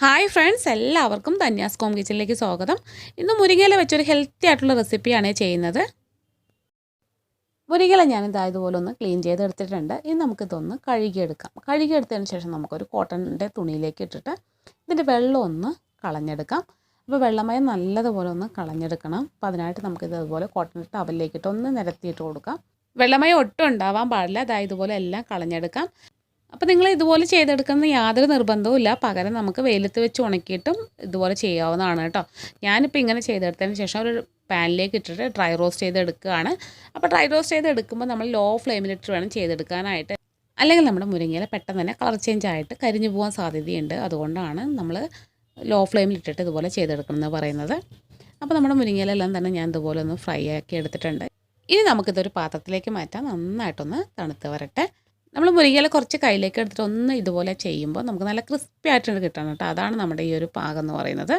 Hi friends എല്ലാവർക്കും തന്യാസ് com കിച്ചണിലേക്ക് സ്വാഗതം. ഇന്ന് മുരിങ്ങയില വെച്ചൊരു ഹെൽത്തി ആയിട്ടുള്ള റെസിപ്പിയാണ് ചെയ്യുന്നത്. മുരിങ്ങയില ഇതാ ഇതുപോലെ ഒന്ന് ക്ലീൻ ചെയ്തെടുത്തിട്ടുണ്ട്. ഇനി നമുക്കിതൊന്ന് കഴുകിയെടുക്കാം. കഴുകിയെടുത്തതിന് ശേഷം നമുക്കൊരു കോട്ടണിന്റെ തുണിയിലേക്ക് ഇട്ടിട്ട് ഇതിന്റെ വെള്ളം ഒന്ന് കളഞ്ഞെടുക്കാം. അപ്പോൾ വെള്ളമയം നല്ലതുപോലെ ഒന്ന് കളഞ്ഞെടുക്കണം. അപ്പോൾ അതിനായിട്ട് നമുക്കിത് അതുപോലെ കോട്ടൺ ടവലിലേക്കിട്ട് ഒന്ന് നിരത്തിയിട്ട് കൊടുക്കാം. വെള്ളമയം ഒട്ടും ഉണ്ടാവാൻ പാടില്ല. അതായത് ഇതുപോലെ എല്ലാം കളഞ്ഞെടുക്കാം. അപ്പോൾ നിങ്ങൾ ഇതുപോലെ ചെയ്തെടുക്കുന്ന യാതൊരു നിർബന്ധവും ഇല്ല. പകരം നമുക്ക് വെയിലത്ത് വെച്ച് ഉണക്കിയിട്ടും ഇതുപോലെ ചെയ്യാവുന്നതാണ് കേട്ടോ. ഞാനിപ്പോൾ ഇങ്ങനെ ചെയ്തെടുത്തതിന് ശേഷം ഒരു പാനിലേക്ക് ഇട്ടിട്ട് ഡ്രൈ റോസ്റ്റ് ചെയ്തെടുക്കുകയാണ്. അപ്പോൾ ഡ്രൈ റോസ്റ്റ് ചെയ്തെടുക്കുമ്പോൾ നമ്മൾ ലോ ഫ്ലെയിമിലിട്ട് വേണം ചെയ്തെടുക്കാനായിട്ട്. അല്ലെങ്കിൽ നമ്മുടെ മുരിങ്ങയില പെട്ടെന്ന് തന്നെ കളർ ചേഞ്ച് ആയിട്ട് കരിഞ്ഞു പോകാൻ സാധ്യതയുണ്ട്. അതുകൊണ്ടാണ് നമ്മൾ ലോ ഫ്ലെയിമിലിട്ടിട്ട് ഇതുപോലെ ചെയ്തെടുക്കണം എന്ന് പറയുന്നത്. അപ്പോൾ നമ്മുടെ മുരിങ്ങയിലെല്ലാം തന്നെ ഞാൻ ഇതുപോലെ ഒന്ന് ഫ്രൈ ആക്കി എടുത്തിട്ടുണ്ട്. ഇനി നമുക്കിതൊരു പാത്രത്തിലേക്ക് മാറ്റാം. നന്നായിട്ടൊന്ന് തണുത്ത് വരട്ടെ. നമ്മൾ മുരിങ്ങയില കുറച്ച് കയ്യിലേക്ക് എടുത്തിട്ട് ഒന്ന് ഇതുപോലെ ചെയ്യുമ്പോൾ നമുക്ക് നല്ല ക്രിസ്പി ആയിട്ടുണ്ട് കിട്ടണം കേട്ടോ. അതാണ് നമ്മുടെ ഈ ഒരു പാകം എന്ന് പറയുന്നത്.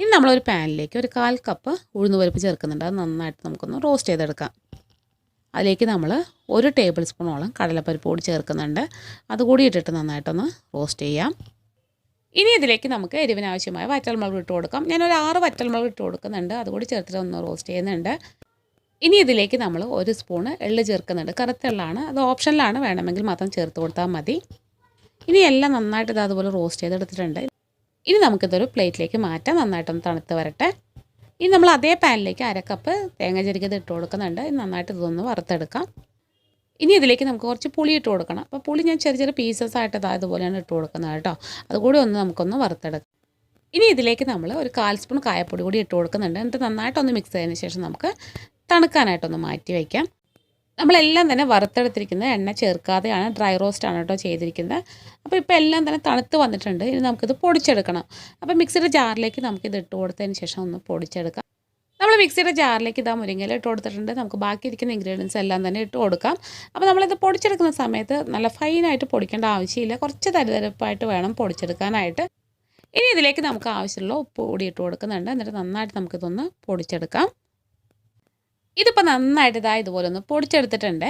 ഇനി നമ്മളൊരു പാനിലേക്ക് ഒരു കാൽ കപ്പ് ഉഴുന്ന് പരിപ്പ് ചേർക്കുന്നുണ്ട്. അത് നന്നായിട്ട് നമുക്കൊന്ന് റോസ്റ്റ് ചെയ്തെടുക്കാം. അതിലേക്ക് നമ്മൾ ഒരു ടേബിൾ സ്പൂണോളം കടലപ്പരിപ്പ് കൂടി ചേർക്കുന്നുണ്ട്. അതുകൂടി ഇട്ടിട്ട് നന്നായിട്ടൊന്ന് റോസ്റ്റ് ചെയ്യാം. ഇനി ഇതിലേക്ക് നമുക്ക് എരിവിനാവശ്യമായ വറ്റൽമുളക് ഇട്ട് കൊടുക്കാം. ഞാനൊരു ആറ് വറ്റൽമുളക് ഇട്ട് കൊടുക്കുന്നുണ്ട്. അതുകൂടി ചേർത്തിട്ട് ഒന്ന് റോസ്റ്റ് ചെയ്യുന്നുണ്ട്. ഇനി ഇതിലേക്ക് നമ്മൾ ഒരു സ്പൂണ് എള്ള് ചേർക്കുന്നുണ്ട്. കറുത്ത എള്ളാണ്. അത് ഓപ്ഷനിലാണ്. വേണമെങ്കിൽ മാത്രം ചേർത്ത് കൊടുത്താൽ മതി. ഇനി എല്ലാം നന്നായിട്ട് ഇത് അതുപോലെ റോസ്റ്റ് ചെയ്തെടുത്തിട്ടുണ്ട്. ഇനി നമുക്കിതൊരു പ്ലേറ്റിലേക്ക് മാറ്റാം. നന്നായിട്ടൊന്ന് തണുത്ത് വരട്ടെ. ഇനി നമ്മൾ അതേ പാനിലേക്ക് അര കപ്പ് തേങ്ങ ചെരുക്കത് ഇട്ട് കൊടുക്കുന്നുണ്ട്. നന്നായിട്ട് ഇതൊന്ന് വറുത്തെടുക്കാം. ഇനി ഇതിലേക്ക് നമുക്ക് കുറച്ച് പുളി ഇട്ട് കൊടുക്കണം. അപ്പോൾ പുളി ഞാൻ ചെറിയ ചെറിയ പീസസ് ആയിട്ട് ഇതാ ഇതുപോലെയാണ് ഇട്ട് കൊടുക്കുന്നത് കേട്ടോ. അതുകൂടി ഒന്ന് നമുക്കൊന്ന് വറുത്തെടുക്കാം. ഇനി ഇതിലേക്ക് നമ്മൾ ഒരു കാൽ സ്പൂൺ കായപ്പൊടി കൂടി ഇട്ട് കൊടുക്കുന്നുണ്ട്. എന്നിട്ട് നന്നായിട്ടൊന്ന് മിക്സ് ചെയ്തതിന് ശേഷം നമുക്ക് തണുക്കാനായിട്ടൊന്ന് മാറ്റി വയ്ക്കാം. നമ്മളെല്ലാം തന്നെ വറുത്തെടുത്തിരിക്കുന്നത് എണ്ണ ചേർക്കാതെയാണ്. ഡ്രൈ റോസ്റ്റ് ആണ് കേട്ടോ ചെയ്തിരിക്കുന്നത്. അപ്പോൾ ഇപ്പോൾ എല്ലാം തന്നെ തണുത്ത് വന്നിട്ടുണ്ട്. ഇനി നമുക്കിത് പൊടിച്ചെടുക്കണം. അപ്പോൾ മിക്സിയുടെ ജാറിലേക്ക് നമുക്കിത് ഇട്ട് കൊടുത്തതിന് ശേഷം ഒന്ന് പൊടിച്ചെടുക്കാം. നമ്മൾ മിക്സിയുടെ ജാറിലേക്ക് ഇതാ മുരിങ്ങയില ഇട്ട് കൊടുത്തിട്ടുണ്ട്. നമുക്ക് ബാക്കി ഇരിക്കുന്ന ഇൻഗ്രീഡിയൻസ് എല്ലാം തന്നെ ഇട്ട് കൊടുക്കാം. അപ്പോൾ നമ്മളിത് പൊടിച്ചെടുക്കുന്ന സമയത്ത് നല്ല ഫൈനായിട്ട് പൊടിക്കേണ്ട ആവശ്യമില്ല. കുറച്ച് തരിതരപ്പായിട്ട് വേണം പൊടിച്ചെടുക്കാനായിട്ട്. ഇനി ഇതിലേക്ക് നമുക്ക് ആവശ്യമുള്ള ഉപ്പ് കൂടി ഇട്ട് കൊടുക്കുന്നുണ്ട്. എന്നിട്ട് നന്നായിട്ട് നമുക്കിതൊന്ന് പൊടിച്ചെടുക്കാം. ഇതിപ്പോൾ നന്നായിട്ട് ഇതാ ഇതുപോലെ ഒന്ന് പൊടിച്ചെടുത്തിട്ടുണ്ട്.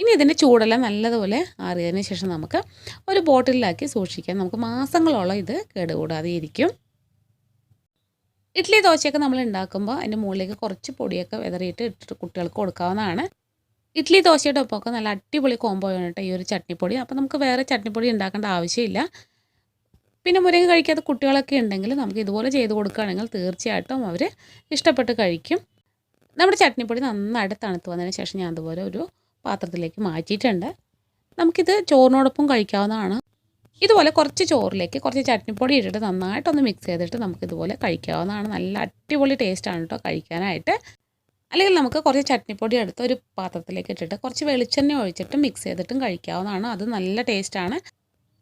ഇനി ഇതിന്റെ ചൂടെല്ലാം നല്ലതുപോലെ ആറിയതിന് ശേഷം നമുക്ക് ഒരു ബോട്ടിലാക്കി സൂക്ഷിക്കാം. നമുക്ക് മാസങ്ങളോളം ഇത് കേടുകൂടാതെ ഇരിക്കും. ഇഡ്ഡലി ദോശയൊക്കെ നമ്മൾ ഉണ്ടാക്കുമ്പോൾ അതിന്റെ മുകളിലേക്ക് കുറച്ച് പൊടിയൊക്കെ വിതറിയിട്ട് ഇട്ടിട്ട് കുട്ടികൾക്ക് കൊടുക്കാവുന്നതാണ്. ഇഡ്ഡലി ദോശയുടെ ഒപ്പമൊക്കെ നല്ല അടിപൊളി കോമ്പോ കേട്ടോ ഈ ഒരു ചട്നിപ്പൊടി. അപ്പോൾ നമുക്ക് വേറെ ചട്നിപ്പൊടി ഉണ്ടാക്കേണ്ട ആവശ്യമില്ല. പിന്നെ മുരങ്ങ കഴിക്കാത്ത കുട്ടികളൊക്കെ ഉണ്ടെങ്കിൽ നമുക്ക് ഇതുപോലെ ചെയ്ത് കൊടുക്കുകയാണെങ്കിൽ തീർച്ചയായിട്ടും അവർ ഇഷ്ടപ്പെട്ട് കഴിക്കും. നമ്മുടെ ചട്നിപ്പൊടി നന്നായിട്ട് തണുത്ത് വന്നതിന് ശേഷം ഞാൻ അതുപോലെ ഒരു പാത്രത്തിലേക്ക് മാറ്റിയിട്ടുണ്ട്. നമുക്കിത് ചോറിനോടൊപ്പം കഴിക്കാവുന്നതാണ്. ഇതുപോലെ കുറച്ച് ചോറിലേക്ക് കുറച്ച് ചട്നിപ്പൊടി ഇട്ടിട്ട് നന്നായിട്ടൊന്ന് മിക്സ് ചെയ്തിട്ട് നമുക്കിതുപോലെ കഴിക്കാവുന്നതാണ്. നല്ല അടിപൊളി ടേസ്റ്റാണ് കേട്ടോ കഴിക്കാനായിട്ട്. അല്ലെങ്കിൽ നമുക്ക് കുറച്ച് ചട്നിപ്പൊടി എടുത്ത് ഒരു പാത്രത്തിലേക്ക് ഇട്ടിട്ട് കുറച്ച് വെളിച്ചെണ്ണ ഒഴിച്ചിട്ട് മിക്സ് ചെയ്തിട്ടും കഴിക്കാവുന്നതാണ്. അത് നല്ല ടേസ്റ്റാണ്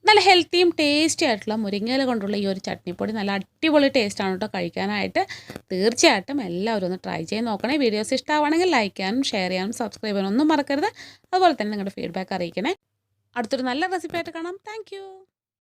നല്ല ഹെൽത്തിയും ടേസ്റ്റി ആയിട്ടുള്ള മുരിങ്ങയില കൊണ്ടുള്ള ഈ ഒരു ചട്നിപ്പൊടി നല്ല അടിപൊളി ടേസ്റ്റാണ് കേട്ടോ കഴിക്കാനായിട്ട്. തീർച്ചയായിട്ടും എല്ലാവരും ഒന്ന് ട്രൈ ചെയ്ത് നോക്കണേ. വീഡിയോസ് ഇഷ്ടമാണെങ്കിൽ ലൈക്ക് ചെയ്യാനും ഷെയർ ചെയ്യാനും സബ്സ്ക്രൈബ് ചെയ്യാനും ഒന്നും മറക്കരുത്. അതുപോലെ തന്നെ നിങ്ങളുടെ ഫീഡ്ബാക്ക് അറിയിക്കണേ. അടുത്തൊരു നല്ല റെസിപ്പി ആയിട്ട് കാണാം. താങ്ക്